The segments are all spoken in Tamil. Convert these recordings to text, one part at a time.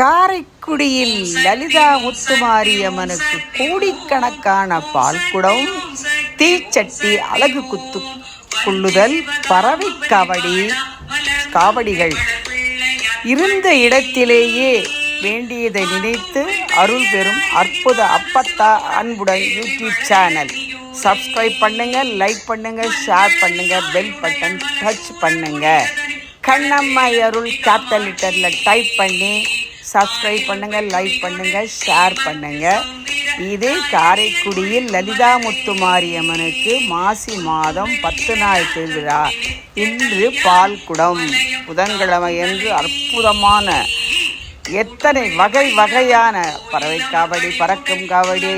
காரைக்குடியில் லலிதா முத்துமாரியம்மனுக்கு கோடிக்கணக்கான பால்குடம் தீச்சட்டி அழகு குத்து கொள்ளுதல் பறவை காவடி காவடிகள் இருந்த இடத்திலேயே வேண்டியதை நினைத்து அருள் பெறும் அற்புத அப்பத்தா அன்புடன் யூடியூப் சேனல். சப்ஸ்கிரைப் பண்ணுங்க லைக் பண்ணுங்க ஷேர் பண்ணுங்க பெல் பட்டன் டச் பண்ணுங்க. கண்ணம்மா அருள் கேபிட்டல் லிட்டரில் டைப் பண்ணி சப்ஸ்கிரைப் பண்ணுங்கள் லைக் பண்ணுங்கள் ஷேர் பண்ணுங்கள் இது காரைக்குடியில் லலிதா முத்துமாரியம்மனுக்கு மாசி மாதம் பத்து நாள் திருவிழா. இன்று பால்குடம் புதன்கிழமை என்று அற்புதமான எத்தனை வகை வகையான பறவை காவடி பறக்கும் காவடி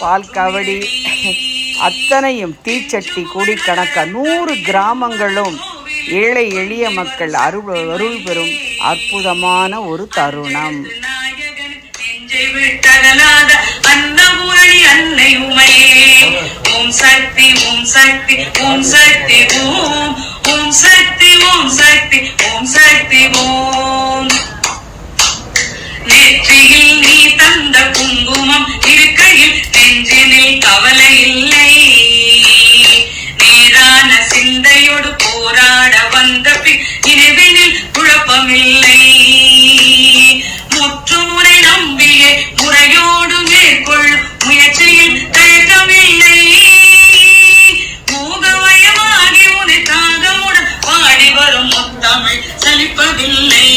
பால் காவடி அத்தனையும் தீச்சட்டி கோடிக்கணக்காக நூறு கிராமங்களும் ஏழை எளிய மக்கள் அருள் அருள் பெறும் அற்புதமான ஒரு தருணம். ஓம் சக்தி ஓம் சக்தி ஓம் சக்தி ஓம். ஓம் சக்தி ஓம் சக்தி ஓம் சக்தி ஓம். நெற்றியில் நீ தந்த குங்குமம் இருக்கையில் நெஞ்சினில் கவலை இல்லை. நேரான சிந்தையோடு போராட வந்த பின் நினைவில் விருப்பமில்லை முற்றுமுறை நம்பியே முறையோடு மேற்கொள். முயற்சியில் தயக்கமில்லை மூகமயமாகி உனை தாகமுடன் பாடி வரும் முத்தமிழ் சலிப்பதில்லை.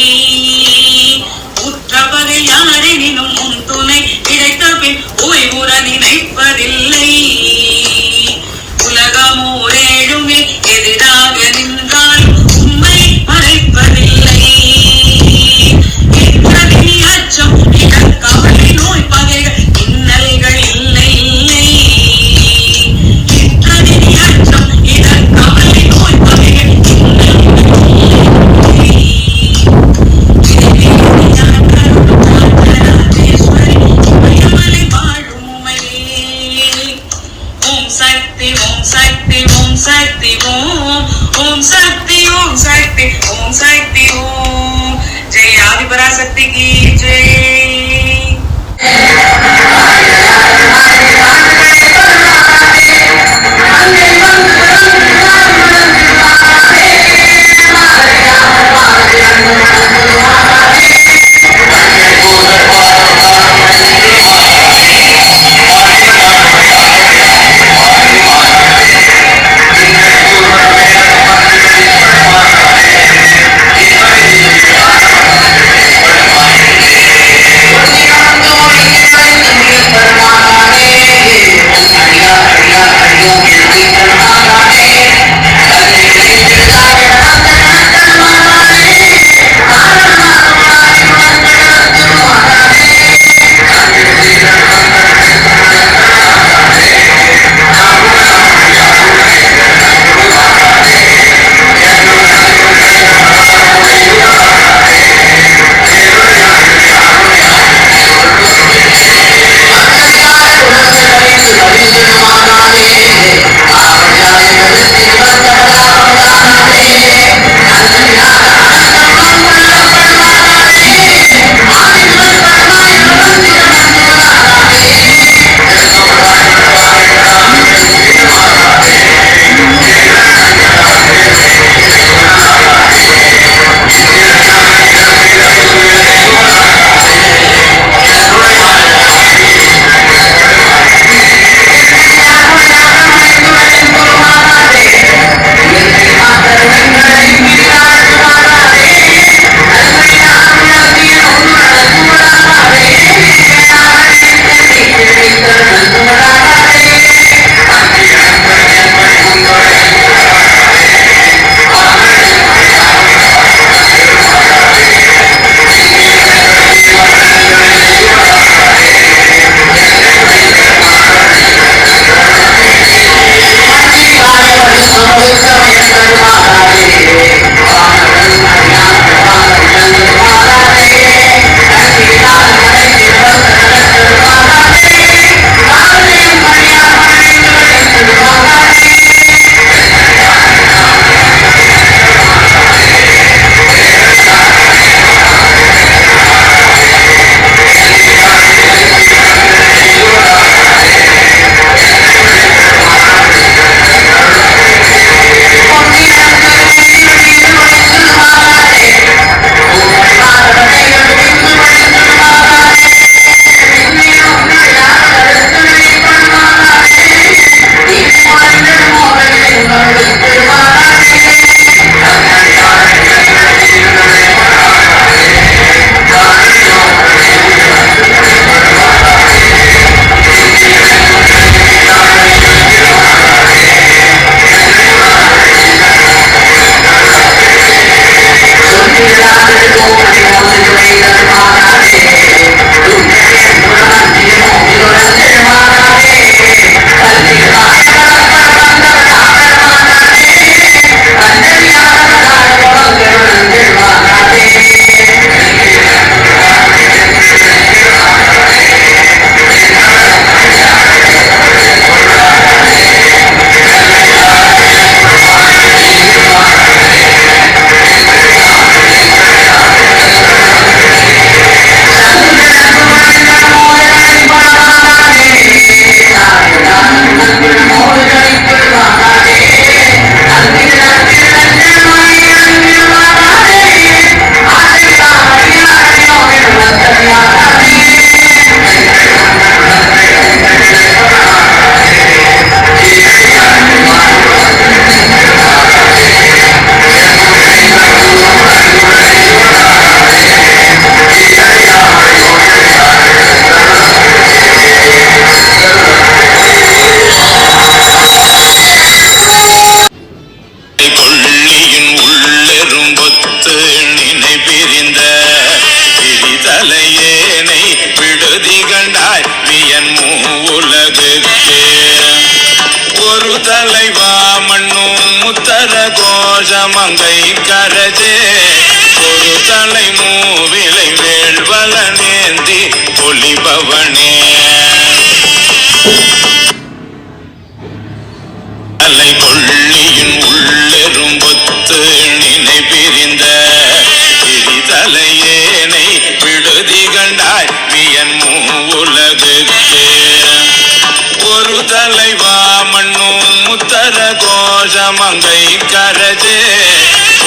ஒரு தலைவா மண்ணும் முத்தர கோஷமங்கை கரஜே.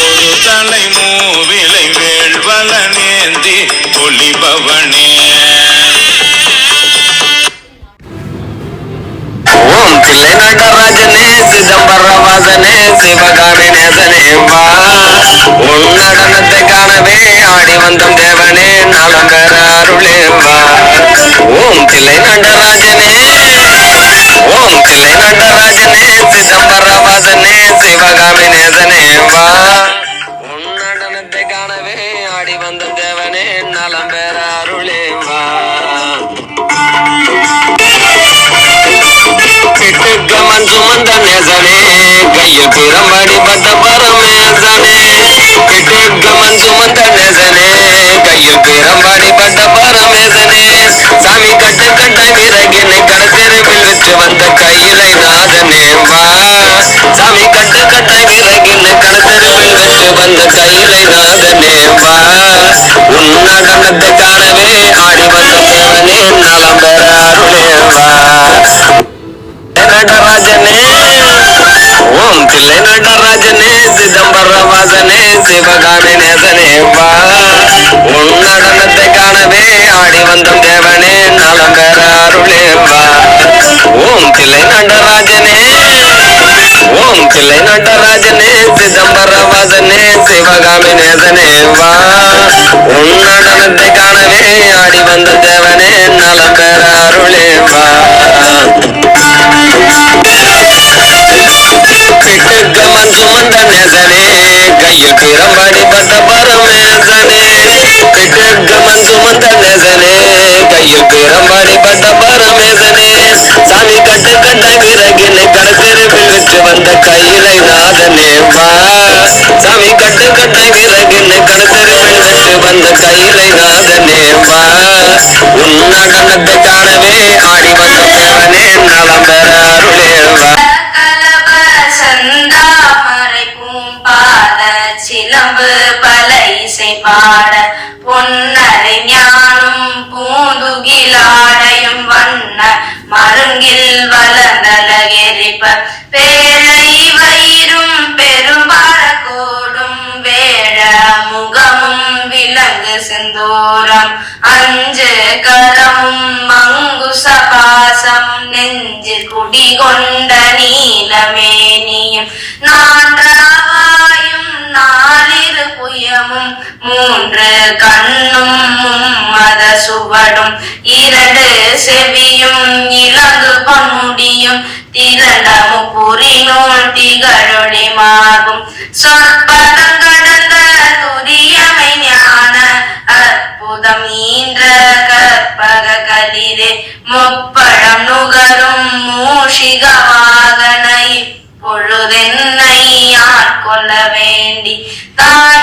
ஒரு தலை மூவிலை வேள்வல நேந்தி ஒளிபவனே. ஓம் தில்லை நடராஜனே சிதம்பர வாசனே சிவகாமி வா உன் நடனத்தை காணவே ஆடி வந்தம் தேவனே நலம் பெற அருளே வா ஓம் தில்லை நடராஜனே ஓம் தில்லை நடராஜனே சிதம்பர சிவகாமி நேசனே வா உன்னடனத்தை காணவே ஆடி வந்த தேவனே நலம் பெற அருளே வா கமன் சுமந்த நேசனே கையில் பிரம்படி பட்ட பரமேசனே கமன் சுமந்த நேசனே கையில் பிரம்படி பட்ட பரமேசனே சாமி கட்டு கட்ட வீர சாமி கட்டு கட்டாய் விறகினை கடத்தெருவில் வச்சு வந்த கையிலை நாதனே வா உன் நடனத்தை காணவே ஆடி வந்த தேவனே நலம் பெற நடராஜனே ஓம் பிள்ளை நடராஜனே சிதம்பரவாசனே சிவகாமி நேசனே வா உன் நடனத்தை காணவே ஆடி வந்த தேவனே நலம் பெற அருளே வா ஓம் பிள்ளை நடராஜனே ஓம் தில்லை நடராஜனே சிதம்பரவாசனே சிவகாமி நேசனே வா உன் நடனத்தை காணவே ஆடி வந்த தேவனே நல பெற அருளே வா கமன் சுமந்த நேசனே கையில் பிரம்படி பட்ட பரமேசனே கமன் சுமந்த நேசனே கையில் பிரம்படி பட்ட பரமேசனே சாமி கட்ட கட்ட விறகினை கடத்தெருவில் வந்த கையிலை நாதனே வா. சாமி கட்டு கட்ட விறகினை கடத்தெருவில் வச்சு வந்த கையிலை நாதனே வா. உன் நடனத்தை காணவே ஆடி வந்த தேவனே நலம் பெற அருளே சிலம்பு பல இசை பாட பொன்னரை ஞானும் பூந்துகிலாடையும் வண்ண மருங்கில் வள வளர்ந்தலகெரிப்ப பேழை வயிறும் பெரும்பால கோடும் வேழ முகமும் விலங்கு செந்தூரம். அஞ்சு கரமும் மங்கு சபாசம். நெஞ்சு குடிகொண்ட நீலமேனியும். நான்காவாயும் நாலிரு புயமும் மூன்று கண்ணும் மத சுவடும் இரண்டு செவியும் இலங்கு பொன்முடியும் திரண்டமும் முப்புரிநூல் திகழொளி மார்பும் சொற்பதம் கடந்த துரியமை ஞான அற்புதம் ஈன்ற கற்பக கலிரே முப்பழம் நுகரும் மூஷிக வாகனை பொழுதென்னை ஆட்கொள்ள வேண்டி தான்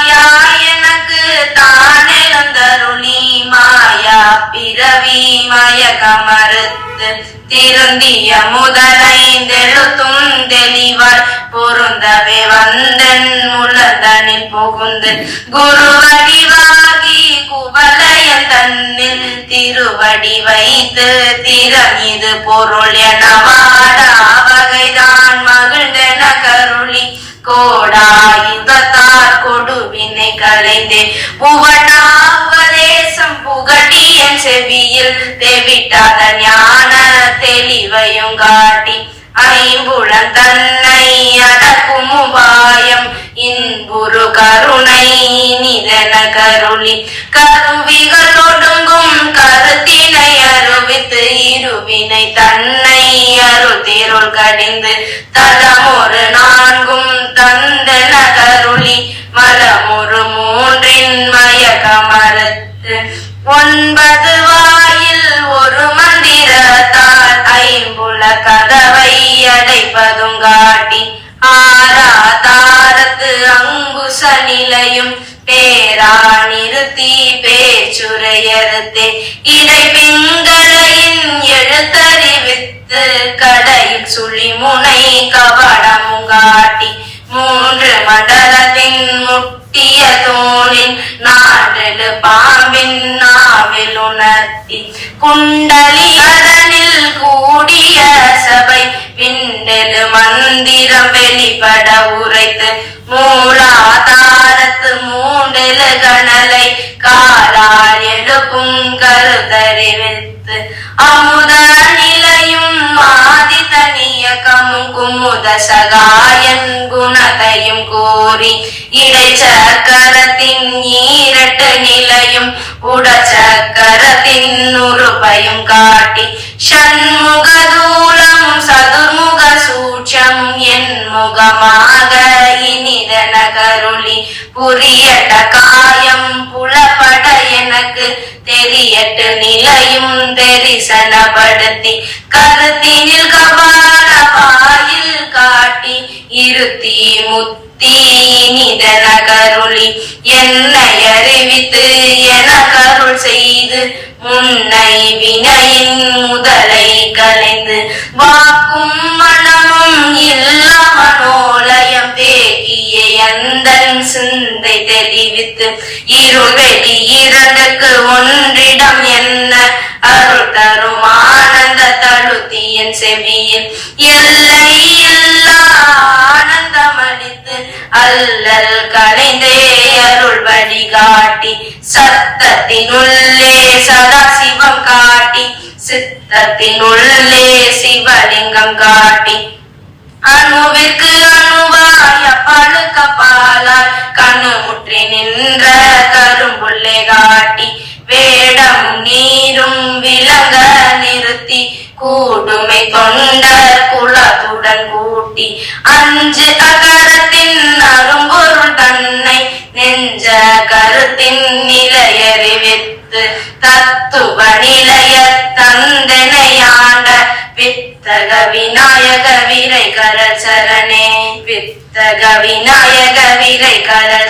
பிறவி மயக்க திருந்திய முதலைந்தெழுத்தும் தெளிவாய் பொருந்தவே வந்தன் முழந்தனில் புகுந்து குருவடிவாகி குவலயன் தன்னில் திருவடி வைத்து திறமிது பொருள் என வாடா வகைதான் மகிழ்ந்தன கருளி. கோடாயுதத்தார் கொடுவினை கலைந்தே புவனாவதேசம் உபதேசம் புகட்டியன் செவியில் தெவிட்டாத ஞான தெளிவையும் காட்டி ஐம்புலன் தன்னை அடக்கும் உபாயம். இன்புரு கருணை நிதன கருளி. கருவிகள் ஒடுங்கும் கருத்தினை அருவித்து இருவினை தன்னை அருள் கடிந்து தலமொரு நான்கும் தந்தன கருளி மலமொரு மூன்றின் மயக்கமறுத்து ஒன்பது காட்டி ஆராதாரத்து அங்குச நிலையும் பேரா நிறுத்தி பேச்சுரையறுத்தே. இடை பிங்களையின் எழுத்தறிவித்து கடையில் சுழி முனை கவடமும் காட்டி மூன்று மண்டலத்தின் முட்டிய தோளின் நாடு பாம்பின் நாவில் உணர்த்தி குண்டலி அதனில் கூடிய சபை விண்டெழு மந்திரம் வெளிப்பட உரைத்து மூலாதாரத்து மூண்டெழு கணலை காலால் எழுப்பும் கருத்தறிவித்து அமுத நிலையும் மாதி தனியக்கமும் குமுத சகாயன் குணத்தையும் கோரி இடை சக்கரத்தின் ஈரட்டு நிலையும் உட சக்கரத்தின் உறுப்பையும் காட்டி சண்முக தூலம் சதுர்முக சூட்சம் முகம் என் முகமாக இனிதன கருளி புரியட காயம் புலப்பட எனக்கு தெரியட்டு நிலையும் தெரிசனப்படுத்தி கருத்தினில் கபால வாயில் காட்டி இருத்தி முத்தி இனிதன கருளி என்னை அறிவித்து என கருள் செய்து முன்னை வினையின் முதலை கலைந்து வாக்கும் மண் இல்லா மனோலயம் தேகிய எந்தன் சிந்தை தெளிவித்து இருள் வெளி இரண்டுக்கு ஒன்றிடம் என்ன அருள் தரும்? ஆனந்த தழுத்தியன் செவியில் எல்லை இல்லா ஆனந்தம் அளித்து அல்லல் கலைந்தே அருள் வழிகாட்டி சத்தத்தினுள்ளே சதாசிவம் காட்டி சித்தத்தினுள்ளே சிவலிங்கம் காட்டி அணுவிற்கு அணுவாய் அணுவாய பழுக்க கண்ணு முற்றி நின்ற கரும்புள்ளே காட்டி வேடம் நீரும் விலங்க நிறுத்தி கூடுமை தொண்டர் குலத்துடன் கூட்டி அஞ்சு அகரத்தின் அரும்பொருள் தன்னை நெஞ்ச கருத்தின் நிலையறிவித்து தத்துவ நிலைய தந்தனை வித்தக விநாயக வீரை கரல் சரணே வித்தக விநாயக விரை கரல்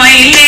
மயிலே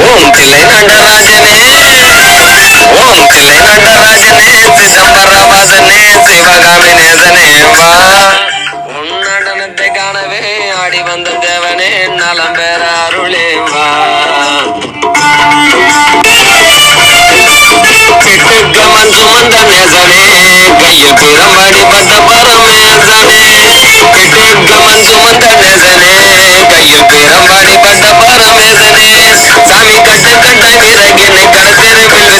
ஓம் தில்லை நடராஜனே ஓம் தில்லை நடராஜனே சிதம்பர சிவகாமி நேசனே வா உன் நடனத்தை காணவே ஆடி வந்த தேவனே நலம் பெற அருளே வா கமன் சுமந்த நேசனே கைய பிரம்படி பட்ட பரமேசனே கமன் சுமந்த நேசனே கைய பிரம்படி பட்ட பரமேசனே சாமி கட்டு கட்டாய் விறகினை கடத்தெருவில்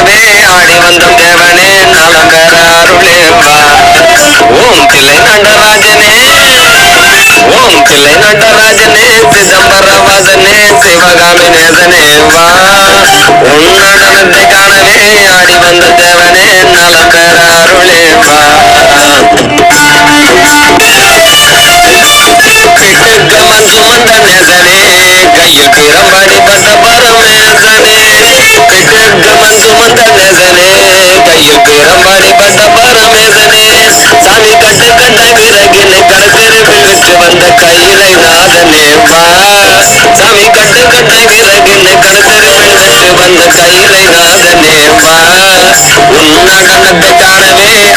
தேவனே ஆடி வந்த தேவனே நலம் பெற அருளே வா நடராஜனே ஓம் பிள்ளை நடராஜனே சிதம்பர வாசனே சிவகாமி நேசனே வா. உன் காணவே ஆடி வந்த தேவனே நலம் அருளே வா நேசனே. रबारी दस बर में खरे कैसे कर्म सुमंद नजरे तयुक रबारी बस बर में खरे साली गट गट गिरगिन कासिर बिलिस बंद खैर नादने पास साली गट गट गिरगिन कासिर बिलिस बंद खैर नादने पास उन्ना गण पिटाड़ में